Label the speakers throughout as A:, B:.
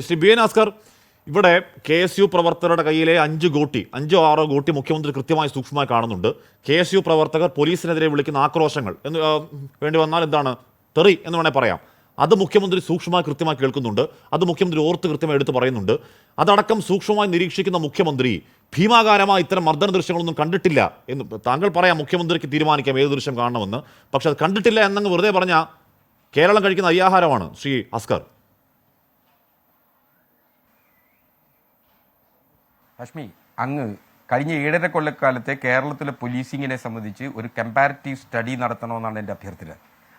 A: Shri B N ആസ്കർ ഇവിടെ K S U പ്രവർത്തകരുടെ കയ്യിലെ അഞ്ച് ഗോട്ടി അഞ്ചോ ആറോ ഗോട്ടി മുഖ്യമന്ത്രി കൃത്യമായി സൂക്ഷ്മമായി കാണുന്നുണ്ട്. കെ എസ് യു പ്രവർത്തകർ പോലീസിനെതിരെ വിളിക്കുന്ന ആക്രോശങ്ങൾ എന്ന് വേണ്ടി വന്നാൽ എന്താണ്? തെറി എന്ന് വേണേൽ പറയാം. അത് മുഖ്യമന്ത്രി സൂക്ഷ്മമായി കൃത്യമായി കേൾക്കുന്നുണ്ട്. അത് മുഖ്യമന്ത്രി ഓർത്ത് കൃത്യമായി എടുത്ത് പറയുന്നുണ്ട്. അതടക്കം സൂക്ഷ്മമായി നിരീക്ഷിക്കുന്ന മുഖ്യമന്ത്രി ഭീമാകാരമായ ഇത്തരം മർദ്ദന ദൃശ്യങ്ങളൊന്നും കണ്ടിട്ടില്ല എന്ന് താങ്കൾ പറയാം മുഖ്യമന്ത്രിക്ക് തീരുമാനിക്കാം ഏത് ദൃശ്യം കാണണമെന്ന്. പക്ഷെ അത് കണ്ടിട്ടില്ല എന്നങ്ങ് വെറുതെ പറഞ്ഞാൽ കേരളം കഴിക്കുന്ന അയ്യാഹാരമാണ് ശ്രീ അസ്കർ.
B: ഹഷ്മി അങ്ങ് കഴിഞ്ഞ ഏഴര കൊല്ലക്കാലത്തെ കേരളത്തിലെ പോലീസിങ്ങിനെ സംബന്ധിച്ച് ഒരു കമ്പാരിറ്റീവ് സ്റ്റഡി നടത്തണമെന്നാണ് എന്റെ അഭ്യർത്ഥന.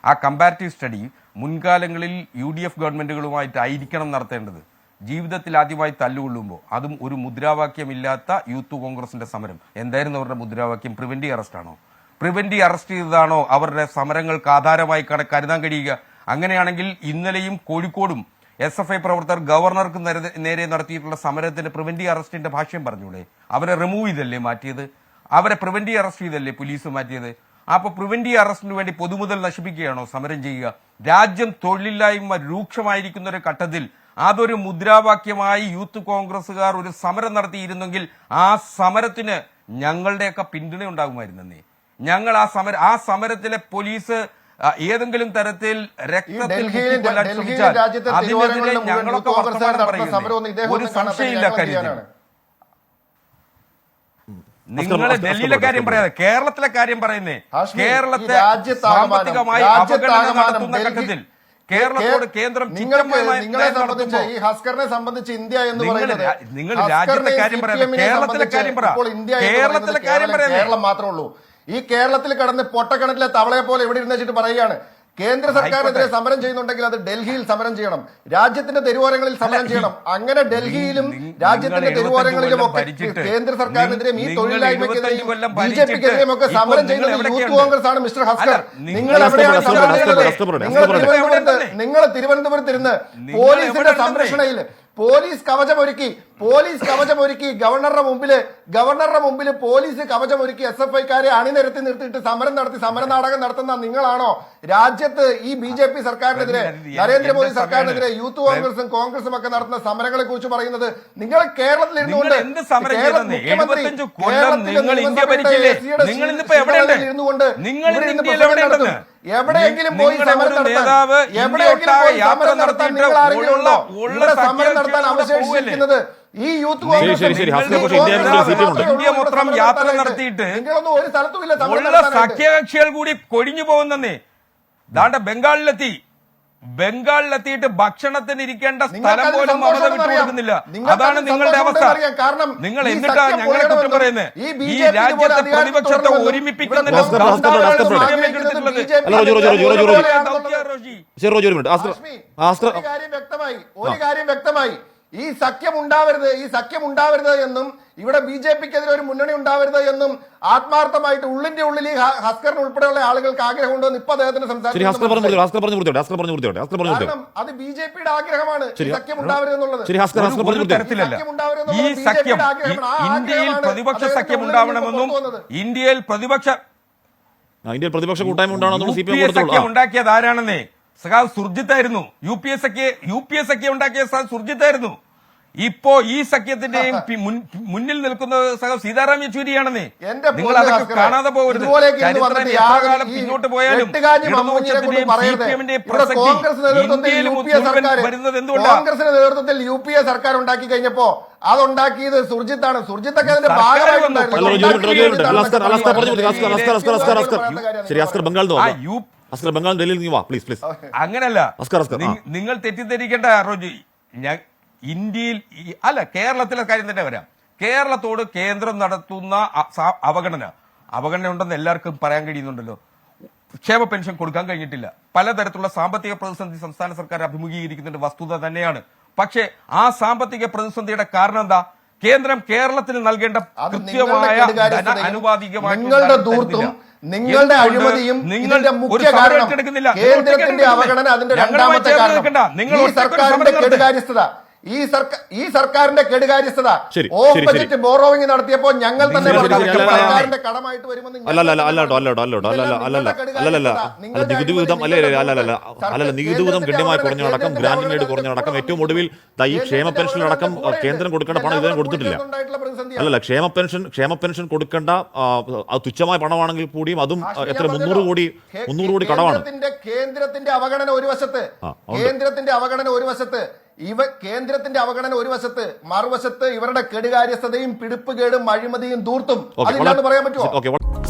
B: ആ കമ്പാരിറ്റീവ് സ്റ്റഡി മുൻകാലങ്ങളിൽ യു ഡി എഫ് ഗവൺമെന്റുകളുമായിട്ടായിരിക്കണം നടത്തേണ്ടത്. ജീവിതത്തിൽ ആദ്യമായി തല്ലുകൊള്ളുമ്പോൾ അതും ഒരു മുദ്രാവാക്യമില്ലാത്ത യൂത്ത് കോൺഗ്രസിന്റെ സമരം. എന്തായിരുന്നു അവരുടെ മുദ്രാവാക്യം? പ്രിവെന്റീവ് അറസ്റ്റ് ആണോ? പ്രിവെന്റീവ് അറസ്റ്റ് ചെയ്തതാണോ? അവരുടെ സമരങ്ങൾക്ക് ആധാരമായി കരുതാൻ കഴിയുക? അങ്ങനെയാണെങ്കിൽ ഇന്നലെയും കോഴിക്കോടും എസ് എഫ് ഐ പ്രവർത്തകർ ഗവർണർക്ക് നേരെ- നടത്തിയിട്ടുള്ള സമരത്തിന് പ്രിവെന്റീവ് അറസ്റ്റിന്റെ ഭാഷ്യം പറഞ്ഞൂടെ? അവരെ റിമൂവ് ചെയ്തല്ലേ മാറ്റിയത്? അവരെ പ്രിവെന്റീവ് അറസ്റ്റ് ചെയ്തല്ലേ പോലീസ് മാറ്റിയത്? അപ്പൊ പ്രിവെന്റീവ് അറസ്റ്റിന് വേണ്ടി പൊതുമുതൽ നശിപ്പിക്കുകയാണോ സമരം ചെയ്യുക? രാജ്യം തൊഴിലില്ലായ്മ രൂക്ഷമായിരിക്കുന്ന ഒരു ഘട്ടത്തിൽ അതൊരു മുദ്രാവാക്യമായി യൂത്ത് കോൺഗ്രസുകാർ ഒരു സമരം നടത്തിയിരുന്നെങ്കിൽ ആ സമരത്തിന് ഞങ്ങളുടെയൊക്കെ പിന്തുണ ഉണ്ടാകുമായിരുന്നേ ഞങ്ങൾ ആ സമര ആ സമരത്തിലെ പോലീസ് ഏതെങ്കിലും തരത്തിൽ രക്തത്തിൽ മുക്കിക്കൊല്ലാൻ ശ്രമിച്ചാൽ
C: രാജ്യത്തെ
B: അതിനെതിരെ ഞങ്ങളൊക്കെ വർത്തമാനം
C: പറയുന്നത്
B: ഒരു സംശയമില്ല കാര്യത്തിൽ
C: മതിയാണ്.
B: ഡൽഹിയിലെ കാര്യം പറയാതെ കേരളത്തിലെ കാര്യം പറയുന്നേ. കേരളത്തെ സാമ്പത്തികമായി അവഗണന നടത്തുന്ന ഘട്ടത്തിൽ കേരളത്തോട് കേന്ദ്രം
C: നിങ്ങളെ സംബന്ധിച്ച് ഈ ഹസ്കറിനെ സംബന്ധിച്ച് ഇന്ത്യ എന്ന് പറയുന്നത്
B: നിങ്ങൾ രാജ്യത്തെ കാര്യം പറയാതെ കേരളത്തിലെ കാര്യം
C: പറയാം
B: കേരളത്തിലെ കാര്യം പറയാം
C: കേരളം മാത്രമേ ഉള്ളൂ. ഈ കേരളത്തിൽ കടന്ന് പൊട്ടക്കിണറ്റിലെ തവളയെ പോലെ എവിടെ ഇരുന്ന് വെച്ചിട്ട് പറയുകയാണ്. കേന്ദ്ര സർക്കാരിനെതിരെ സമരം ചെയ്യുന്നുണ്ടെങ്കിൽ അത് ഡൽഹിയിൽ സമരം ചെയ്യണം. രാജ്യത്തിന്റെ തെരുവോരങ്ങളിൽ സമരം ചെയ്യണം. അങ്ങനെ ഡൽഹിയിലും രാജ്യത്തിന്റെ
B: 75
C: തെരുവോരങ്ങളിലും ഒക്കെ കേന്ദ്ര സർക്കാരിനെതിരെയും ഈ
B: തൊഴിലില്ലായ്മക്കെതിരെയും
C: തൊഴിലില്ലായ്മയ്ക്കെതിരെയും
B: 75
C: ബി ജെ പിക്കെതിരെയും ഒക്കെ സമരം ചെയ്യുന്നത് യൂത്ത് കോൺഗ്രസ് ആണ് മിസ്റ്റർ ഹസ്കർ.
B: നിങ്ങൾ
C: നിങ്ങൾ എവിടെയാണ് സമരം ചെയ്യുന്നത്? നിങ്ങൾ തിരുവനന്തപുരത്ത് നിങ്ങൾ തിരുവനന്തപുരത്തിരുന്ന്
B: നിങ്ങൾ
C: പോലീസിന്റെ സംരക്ഷണയിൽ പോലീസ് കവചമൊരുക്കി പോലീസ് കവചമൊരുക്കി ഗവർണറുടെ മുമ്പിൽ ഗവർണറുടെ മുമ്പിൽ പോലീസ് കവചമൊരുക്കി എസ് എഫ് ഐക്കാരെ അണിനിരത്തി നിർത്തിയിട്ട് സമരം നടത്തി സമര നാടകം നടത്തുന്ന നിങ്ങളാണോ? രാജ്യത്ത് ഈ ബി ജെ പി സർക്കാരിനെതിരെ നരേന്ദ്രമോദി സർക്കാരിനെതിരെ യൂത്ത് കോൺഗ്രസും കോൺഗ്രസും ഒക്കെ നടത്തുന്ന സമരങ്ങളെ കുറിച്ച് പറയുന്നത് നിങ്ങൾ കേരളത്തിൽ ഇരുന്നുകൊണ്ട്? മുഖ്യമന്ത്രി
B: 75 കൊല്ലം
C: കേരളത്തിലെ
B: നിങ്ങൾ ഇന്ത്യ
C: നിയമസഭയുടെ
B: ഭരിച്ചില്ലേ?
C: എസ്.സിയുടെ
B: നിങ്ങൾ
C: ശീ-
B: ഇന്നിപ്പോ എവിടെയുണ്ട്?
C: ശീതളത്തിൽ ഇരുന്നുകൊണ്ട്
B: നിങ്ങൾ
C: ഇവിടെ ഇരുന്ന്
B: ഇന്ത്യയിൽ
C: പ്രസംഗം
B: എവിടെയുണ്ടെന്ന്?
C: നടത്തും. എവിടെയെങ്കിലും പോയി സമരം നടത്താൻ
B: നേതാവ്
C: എവിടെയെങ്കിലും പോയി
B: യാത്ര
C: സമരം നടത്താൻ
B: നടത്തിയിട്ട്
C: നിങ്ങൾ ആരെങ്കിലും ഉണ്ടോ ഇവിടെ സമരം നടത്താൻ അവശേഷിച്ചിരിക്കുന്നത് ഈ യൂത്ത്.
B: ഇന്ത്യ മൊത്തം യാത്ര നടത്തിയിട്ട്
C: നിങ്ങളൊന്നും ഒരു സ്ഥലത്തുമില്ല
B: സഖ്യകക്ഷികൾ കൂടി കൊഴിഞ്ഞു പോകുന്നേ ദാണ്ട ബംഗാളിലെത്തി ബംഗാളിലെത്തിയിട്ട് ഭക്ഷണത്തിന് ഇരിക്കേണ്ട സ്ഥലം പോലും മമത
C: വിട്ടുകൊടുക്കുന്നില്ല
B: വിട്ടു കൊടുക്കുന്നില്ല അതാണ് നിങ്ങളുടെ അവസ്ഥ
C: അറിയാം. കാരണം
B: നിങ്ങൾ
C: ഈ
B: എന്നിട്ടാ ഞങ്ങളെ കുറ്റം പറയുന്നത്
C: ഈ
B: രാജ്യത്തെ പ്രതിപക്ഷത്തെ
C: തുടരണമെന്നും
B: ഒരുമിപ്പിക്കുന്ന
C: ഇവിടെ
A: ഹസ്കർ, ഹസ്കർ, ഹസ്കർ, ഹസ്കർ.
B: ആഗ്രഹിക്കുന്നത്
C: BJP
A: അല്ല, റോജി, റോജി, റോജി, റോജി, റോജി.
C: ആണെന്നുള്ളത്
A: ശരി റോജി ഒരു മിനിറ്റ് ആസ്കർ
C: ഹാഷ്മി,
A: ആസ്കർ
C: ഒരു കാര്യം വ്യക്തമായി ഒരു കാര്യം വ്യക്തമായി ഈ സഖ്യം ഉണ്ടാവരുത് ഈ സഖ്യം ഉണ്ടാവരുത് എന്നും ഇവിടെ ബി ജെ പിക്കെതിരെ ഒരു മുന്നണി ഉണ്ടാവരുത് എന്നും ആത്മാർത്ഥമായിട്ട് ഉള്ളിന്റെ ഉള്ളിൽ ഈ ഹസ്കറിന് ഉൾപ്പെടെയുള്ള ആളുകൾക്ക് ആഗ്രഹമുണ്ടെന്ന് ഇപ്പൊ അദ്ദേഹത്തിന് സംസാരിക്കും അത് ബി ജെ പിയുടെ ആഗ്രഹമാണ് സഖ്യം ഉണ്ടാവരുത് എന്നുള്ളത്
A: ശരി ഹസ്കർ ഹസ്കർ
B: ഒരു
A: പറഞ്ഞു കൊടുത്തോട്ടെ
B: തരത്തിലല്ല
C: സഖ്യം ഉണ്ടാവരുത്
B: ഈ
C: എന്നുള്ളത്
B: സഖ്യം
C: BJP യുടെ ആഗ്രഹമാണ്. ആ
B: ഈ- ഇന്ത്യയിൽ പ്രതിപക്ഷ സഖ്യം ഉണ്ടാവണമെന്നും ഇന്ത്യയിൽ പ്രതിപക്ഷ
A: ഇന്ത്യയിൽ പ്രതിപക്ഷ കൂട്ടായ്മ ഉണ്ടാവണമെന്നും സി പി എം.
B: ഉണ്ടാക്കിയത് ആരാണെന്നേ സഖാവ് സുർജിത്തായിരുന്നു. യു പി എസ് സഖ്യ യു പി എസ് സഖ്യം ഉണ്ടാക്കിയ സുർജിത്തായിരുന്നു. ഇപ്പോ ഈ സഖ്യത്തിന്റെയും മുന്നിൽ നിൽക്കുന്നത് സഖാവ് സീതാറാം യെച്ചൂരിയാണെന്നേ. നിങ്ങൾ അതൊക്കെ കാണാതെ പോകരുത്. ചരിത്രം
C: വന്നിട്ട്
B: എത്ര കാലം
C: ഈ
B: പിന്നോട്ട് പോയാലും ഇന്ത്യയിൽ
C: എ
B: വരുന്നത് എന്തുകൊണ്ടാണ്
C: കോൺഗ്രസിന്റെ നേതൃത്വത്തിൽ യു പി എ സർക്കാർ ഉണ്ടാക്കി കഴിഞ്ഞപ്പോ അതുണ്ടാക്കിയത് സുർജിത്താണ്. സുർജിത്തൊക്കെ അതിന്റെ ഭാഗമായിട്ടുണ്ടായിരുന്നു. യു-
A: അസ്കർ ബംഗാൾ ഡൽഹിയിൽ നീ വാ പ്ലീസ് പ്ലീസ്
B: അങ്ങനല്ല.
A: അസ്കർ, അസ്കർ,
B: നിങ്ങ- നിങ്ങൾ തെറ്റിദ്ധരിക്കേണ്ട റോജി ഞാൻ ഇന്ത്യയിൽ ഈ- അല്ല കേരളത്തിലെ കാര്യം തന്നെ വരാം. കേരളത്തോട് കേന്ദ്രം നടത്തുന്ന അ- സ- അവഗണന. അവഗണന ഉണ്ടെന്ന് എല്ലാവർക്കും പറയാൻ കഴിയുന്നുണ്ടല്ലോ. ക്ഷേമ പെൻഷൻ കൊടുക്കാൻ കഴിഞ്ഞിട്ടില്ല. പലതരത്തിലുള്ള സാമ്പത്തിക പ്രതിസന്ധി സംസ്ഥാന സർക്കാർ അഭിമുഖീകരിക്കുന്നുണ്ട്. വസ്തുത തന്നെയാണ്. പക്ഷേ ആ സാമ്പത്തിക പ്രതിസന്ധിയുടെ കാരണം എന്താ? കേന്ദ്രം കേരളത്തിന് നൽകേണ്ട
C: അത്
B: കൃത്യമായ ധന
C: കെടുകാര്യസ്ഥതയും നിങ്ങളുടെ
B: ധനം തരുന്നില്ല.
C: നിങ്ങളുടെ അഴിമതിയും
B: നിങ്ങളുടെ
C: മുഖ്യ കാരണം കേന്ദ്രത്തിന്റെ അവഗണന അതിന്റെ രണ്ടാമത്തെ കാരണം.
B: നിങ്ങൾ
C: ഈ സർക്കാരിന്റെ കെടുകാര്യസ്ഥത ഈ സർക്കാർ ഈ സർക്കാരിന്റെ കെടുകാര്യസ്ഥത. ഓഫ് ബജറ്റ് ബോറോവിംഗ് നടത്തിയപ്പോൾ ഞങ്ങൾ തന്നെ സർക്കാരിന്റെ കടമായിട്ട് വരുമെന്ന്
A: നികുതി വിഹിതം അല്ല അല്ലല്ല നികുതി വിഹിതം ഗണ്യമായി കുറഞ്ഞടക്കം
C: കേന്ദ്രത്തിന്റെ
A: ഗ്രാൻഡ് കുറഞ്ഞടക്കം ഏറ്റവും ഒടുവിൽ ഈ ക്ഷേമ
C: പെൻഷൻ അടക്കം
A: കേന്ദ്രം കൊടുക്കേണ്ട പണം ഇതുവരെ കൊടുത്തിട്ടില്ല. അല്ലല്ല ക്ഷേമ പെൻഷൻ ക്ഷേമ പെൻഷൻ കൊടുക്കേണ്ട തുച്ഛമായ പണമാണെങ്കിൽ കൂടിയും അതും എത്ര മുന്നൂറ്. കോടി മുന്നൂറ് കോടി കടമാണ്.
C: കേന്ദ്രത്തിന്റെ അവഗണന ഒരു വശത്ത് കേന്ദ്രത്തിന്റെ അവഗണന ഒരു വശത്ത് ഇവ കേന്ദ്രത്തിന്റെ അവഗണന ഒരു വശത്ത് മറുവശത്ത് ഇവരുടെ കെടുകാര്യസ്ഥതയും പിടിപ്പുകേടും അഴിമതിയും
A: അതിനാണ്
C: അതില്ലാന്ന് പറയാൻ പറ്റുമോ